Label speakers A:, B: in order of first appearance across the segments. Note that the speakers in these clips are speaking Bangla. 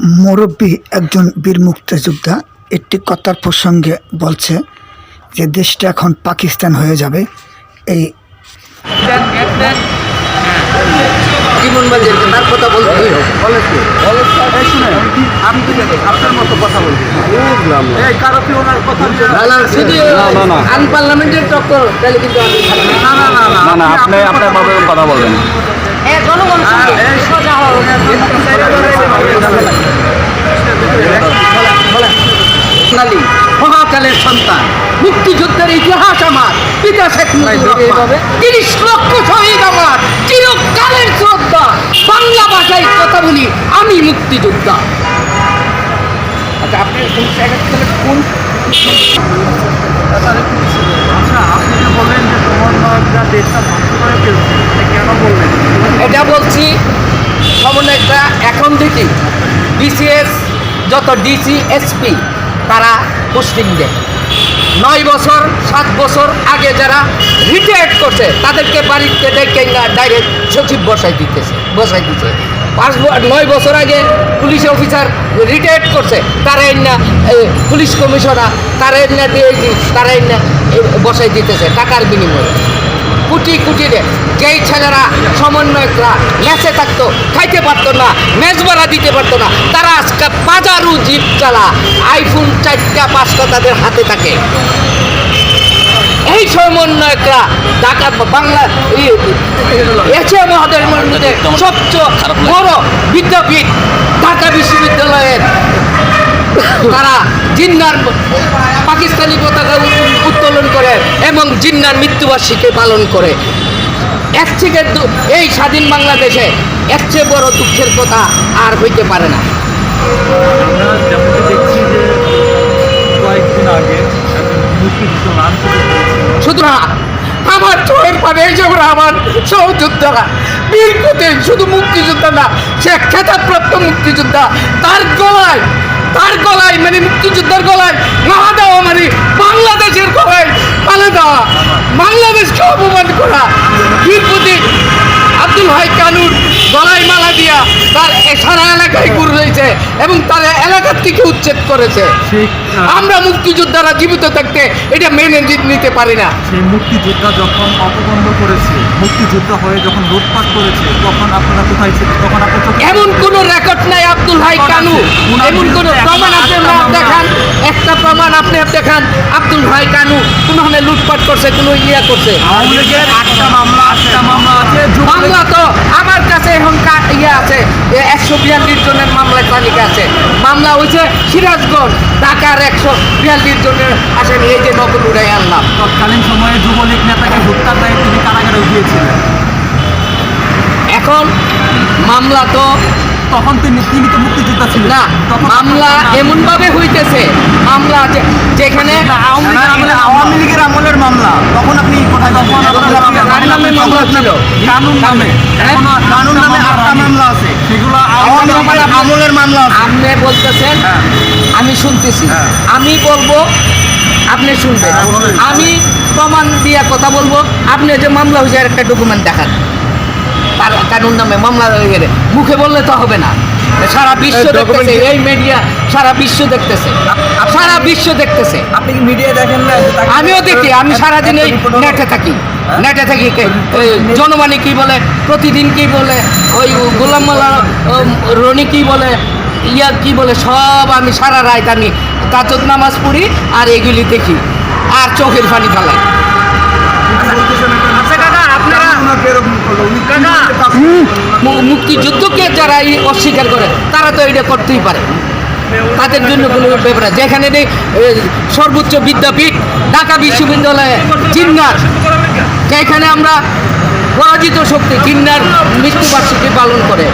A: মুরব্বী একজন বীর মুক্তিযোদ্ধা একটি কথার প্রসঙ্গে বলছে যে দেশটা এখন পাকিস্তান হয়ে যাবে। এই
B: না, না, আনপার্লামেন্টের চক্কর তাহলে কিন্তু আমি না।
C: না না আপনি আপনার কথা বলবেন
B: জনগণ সোজা হও। মহাকালের সন্তান মুক্তিযুদ্ধের ইতিহাস আমার পিতা শেখ তিরিশ লক্ষ শহীদ আমার চিরকালের শ্রদ্ধা। বাংলা ভাষায় কথা বলি আমি মুক্তিযোদ্ধা। আচ্ছা আপনি কোন জায়গা কোন
C: আচ্ছা আপনি যে বললেন যে সমন্বয়করা দেশটা ধ্বংস করে ফেলছে এটা কেন বললেন
B: এটা বলছি সমন্বয়করা এখন থেকে বিসিএস যত ডিসি, এসপি, তারা পোস্টিং দেয়। নয় বছর, সাত বছর আগে যারা রিটায়ার্ড করছে, তাদেরকে বাড়িতে ডেকে ডাইরেক্ট সচিব বসাই দিতেছে, বসাই দিচ্ছে পাঁচ নয় বছর আগে পুলিশ অফিসার রিটায়ার্ড করছে তারা না পুলিশ কমিশনার তারা না ডিআইজি তারা না বসাই দিতেছে, টাকার বিনিময়ে। কোটি কোটি রে যেই ছেলেরা সমন্বয়করা নেচে থাকতো খাইতে পারতো না মেজবারা দিতে পারতো না তারা আজকে বাজারু জিপ চালা আইফোন চারটা পাঁচটা তাদের হাতে থাকে। এই সমন্বয়করা ঢাকা বাংলা এশিয়া মহাদেশের সবচেয়ে বড় বিদ্যাপীঠ ঢাকা বিশ্ববিদ্যালয়ের। তারা জিন্নার পাকিস্তানি পতাকা উত্তোলন- করে এবং জিন্নার মৃত্যুবার্ষিকী পালন করে। এর থেকে এই স্বাধীন বাংলাদেশে এর চেয়ে বড় দুঃখের কথা আর হইতে পারে না। শুধু না আমার চোখের এই যেমন আমার সহযোদ্ধারা বীর শুধু মুক্তিযোদ্ধা না সে খেতাবপ্রাপ্ত মুক্তিযোদ্ধা তার গলায় মুক্তিযোদ্ধার গলায় না দেওয়া মানে বাংলাদেশের গলায় পালে দেওয়া বাংলাদেশকে অপমান করা। বীরপতি আব্দুল হাই কানুর গলায় মালা দিয়া তার এ- সারা এলাকায় ঘুর রয়েছে এবং তার এলাকার থেকে উচ্ছেদ করেছে। আমরা মুক্তিযোদ্ধারা জীবিত থাকতে এটা মেনে নিতে পারি না।
C: সেই মুক্তিযোদ্ধা যখন অপবন্ধ করেছে মুক্তিযোদ্ধা হয়ে যখন লুটপাট করেছে তখন আপনারা কোথায় ছিলেন? তখন আপনার
B: এমন কোন রেকর্ড নাই আব্দুল হাই কানু। এমন কোন প্রমাণ আপনি দেখান। একটা প্রমাণ আপনি দেখান। আব্দুল হাই কানু কোনখানে লুটপাট করছে কোন ইয়া করছে?
C: আটটা মামলা আটটা মামলা আছে।
B: মামলা তো আমার কাছে এখন ইয়ে আছে একশো বিয়াল্লিশ জনের মামলার তালিকা আছে মামলা হয়েছে সিরাজগঞ্জ ঢাকার একশো বিয়াল্লিশ জনের আসেন এই যে নকল উড়াই আনলাম
C: তৎকালীন সময়ে যুবলীগ নেতাকে হত্যার দায়ে তিনি কারাগারে উঠিয়েছিলেন।
B: এখন মামলা তো
C: তখন তিনি তিনি তো মুক্তিযোদ্ধা ছিলেন।
B: না মামলা এমন ভাবে হইতেছে মামলা যেখানে
C: আওয়ামী লীগের আমলের মামলা। তখন আপনি কোথায়
B: নামে মামলা ছিল?
C: কানুন নামে। কানুন নামে আটটা মামলা আছে। সেগুলো আওয়ামী লীগের আমলের মামলা আছে।
B: আপনি বলতেছেন। আমি শুনতেছি।
C: হ্যাঁ।
B: আমি বলব আপনি শুনবেন।
C: হ্যাঁ,
B: আমি প্রমাণ দিয়ে কথা বলব। আপনি যে মামলা হয়েছে একটা ডকুমেন্ট দেখান। কানুন নামে মামলা হয়ে গেলে মুখে বললে তো হবে না। সারা বিশ্ব দেখতেছে এই মিডিয়া সারা বিশ্ব দেখতেছে। সারা বিশ্ব দেখতেছে।
C: আপনি কি মিডিয়া দেখেন না?
B: আমিও দেখি আমি সারাদিন এই নেটে থাকি। নেটে থাকি কে- এই জনমানি কি বলে প্রতিদিন কি বলে ওই গোলাম মোল্লা রনি কি বলে ইয়া কি বলে সব আমি সারা রাত আমি তাজত নামাজ পড়ি আর এগুলি দেখি। আর চোখের পানি ফেলাই। মুক্তিযুদ্ধকে যারা অস্বীকার করে তারা তো এটা করতেই পারে। তাদের জন্য কোনো ব্যাপার যেখানে নেই, সর্বোচ্চ বিদ্যাপীঠ ঢাকা বিশ্ববিদ্যালয়ে চিন্নার যেখানে আমরা পরাজিত শক্তি চিন্নার মৃত্যুবার্ষিকী পালন করে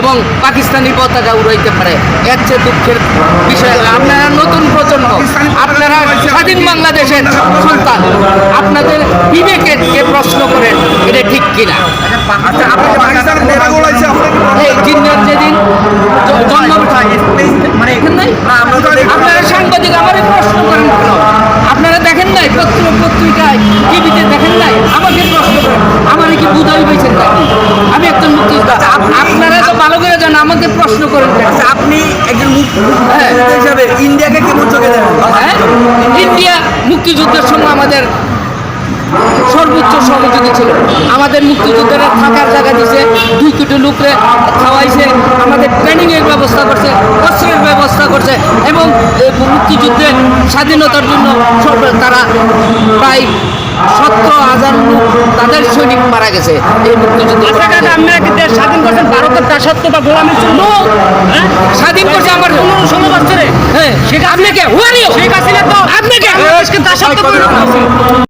B: এবং পাকিস্তানি পতাকা উড়াইতে পারে। এর চেয়ে দুঃখের বিষয় আপনারা নতুন প্রজন্ম আপনারা স্বাধীন বাংলাদেশের সন্তান আপনাদের বিবেকে প্রশ্ন করেন কিনা জিন্নার যেদিন জন্ম মানে আপনারা সাংবাদিক আমারই প্রশ্ন করেন আপনারা দেখেন নাই? পত্র পত্রিকায় টিভিতে দেখেন নাই? আমাকে প্রশ্ন করেন আমার কি বুঝাই পেয়েছেন আমি একজন মুক্তিযোদ্ধা। আপনারা তো ভালো করে জানেন আমাকে প্রশ্ন করেন কেন?
D: আপনি একজন। হিসাবে ইন্ডিয়াকে কেমন চোখে দেখেন
B: হ্যাঁ? ইন্ডিয়া মুক্তিযুদ্ধের সময় আমাদের সর্বোচ্চ সহযোগী ছিল। আমাদের মুক্তিযোদ্ধারা থাকার জায়গা দিছে দুই কোটি লোকরে খাওয়াইছে আমাদের ট্রেনিংয়ের ব্যবস্থা করছে অস্ত্রের ব্যবস্থা করছে এবং এ, মুক্তিযুদ্ধে স্বাধীনতার জন্য তারা প্রায় সতেরো হাজার লোক তাদের সৈনিক মারা গেছে এই মুক্তিযুদ্ধে
E: আপনারা কি দেশ স্বাধীন করছেন ভারতের দাসত্ব বা গোলামির জন্য হ্যাঁ?
B: স্বাধীন করছে আমার
E: পনেরো ষোলো বছরে।
B: হ্যাঁ। আপনি কে? হুয়ারিও
E: শেখ হাসিনা তো
B: আপনি কে?
E: বাংলাদেশকে দাসত্ব।